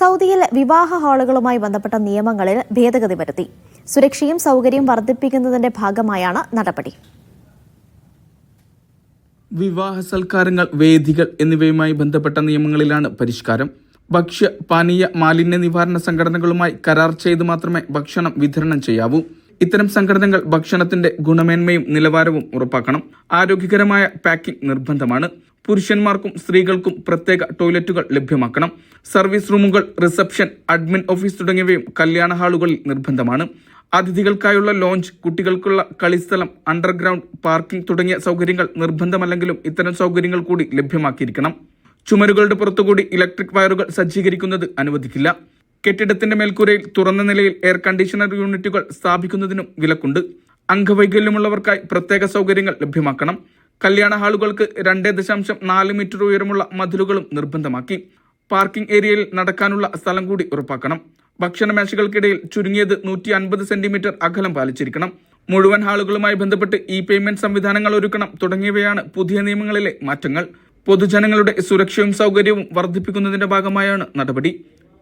സൗദിയിൽ വിവാഹ ഹാളുകളുമായി ബന്ധപ്പെട്ട നിയമങ്ങളിൽ ഭേദഗതി വരുത്തി. സുരക്ഷയും സൗകര്യം വർദ്ധിപ്പിക്കുന്നതിന്റെ ഭാഗമായാണ് നടപടി. വിവാഹ സൽക്കാരങ്ങൾ വേദികൾ എന്നിവയുമായി ബന്ധപ്പെട്ട നിയമങ്ങളിലാണ് പരിഷ്കാരം. ഭക്ഷ്യ പാനീയ മാലിന്യ നിവാരണ സംഘടനകളുമായി കരാർ ചെയ്ത് മാത്രമേ ഭക്ഷണം വിതരണം ചെയ്യാവൂ. ഇത്തരം സംഘടനകൾ ഭക്ഷണത്തിന്റെ ഗുണമേന്മയും നിലവാരവും ഉറപ്പാക്കണം. ആരോഗ്യകരമായ പാക്കിംഗ് നിർബന്ധമാണ്. പുരുഷന്മാർക്കും സ്ത്രീകൾക്കും പ്രത്യേക ടോയ്ലറ്റുകൾ ലഭ്യമാക്കണം. സർവീസ് റൂമുകൾ റിസപ്ഷൻ അഡ്മിൻ ഓഫീസ് തുടങ്ങിയവയും കല്യാണ ഹാളുകളിൽ നിർബന്ധമാണ്. അതിഥികൾക്കായുള്ള ലോഞ്ച് കുട്ടികൾക്കുള്ള കളിസ്ഥലം അണ്ടർഗ്രൗണ്ട് പാർക്കിംഗ് തുടങ്ങിയ സൗകര്യങ്ങൾ നിർബന്ധമല്ലെങ്കിലും ഇത്തരം സൗകര്യങ്ങൾ കൂടി ലഭ്യമാക്കിയിരിക്കണം. ചുമരുകളുടെ പുറത്തുകൂടി ഇലക്ട്രിക് വയറുകൾ സജ്ജീകരിക്കുന്നത് അനുവദിക്കില്ല. കെട്ടിടത്തിന്റെ മേൽക്കൂരയിൽ തുറന്ന നിലയിൽ എയർ കണ്ടീഷണർ യൂണിറ്റുകൾ സ്ഥാപിക്കുന്നതിനും വിലക്കുണ്ട്. അംഗവൈകല്യമുള്ളവർക്കായി പ്രത്യേക സൗകര്യങ്ങൾ ലഭ്യമാക്കണം. കല്യാണ ഹാളുകൾക്ക് രണ്ട് ദശാംശം നാല് മീറ്റർ ഉയരമുള്ള മതിലുകളും നിർബന്ധമാക്കി. പാർക്കിംഗ് ഏരിയയിൽ നടക്കാനുള്ള സ്ഥലം കൂടി ഉറപ്പാക്കണം. ഭക്ഷണമേശകൾക്കിടയിൽ ചുരുങ്ങിയത് നൂറ്റി അൻപത് സെന്റിമീറ്റർ അകലം പാലിച്ചിരിക്കണം. മുഴുവൻ ഹാളുകളുമായി ബന്ധപ്പെട്ട് ഇ പേയ്മെന്റ് സംവിധാനങ്ങൾ ഒരുക്കണം തുടങ്ങിയവയാണ് പുതിയ നിയമങ്ങളിലെ മാറ്റങ്ങൾ. പൊതുജനങ്ങളുടെ സുരക്ഷയും സൗകര്യവും വർദ്ധിപ്പിക്കുന്നതിന്റെ ഭാഗമായാണ് നടപടി.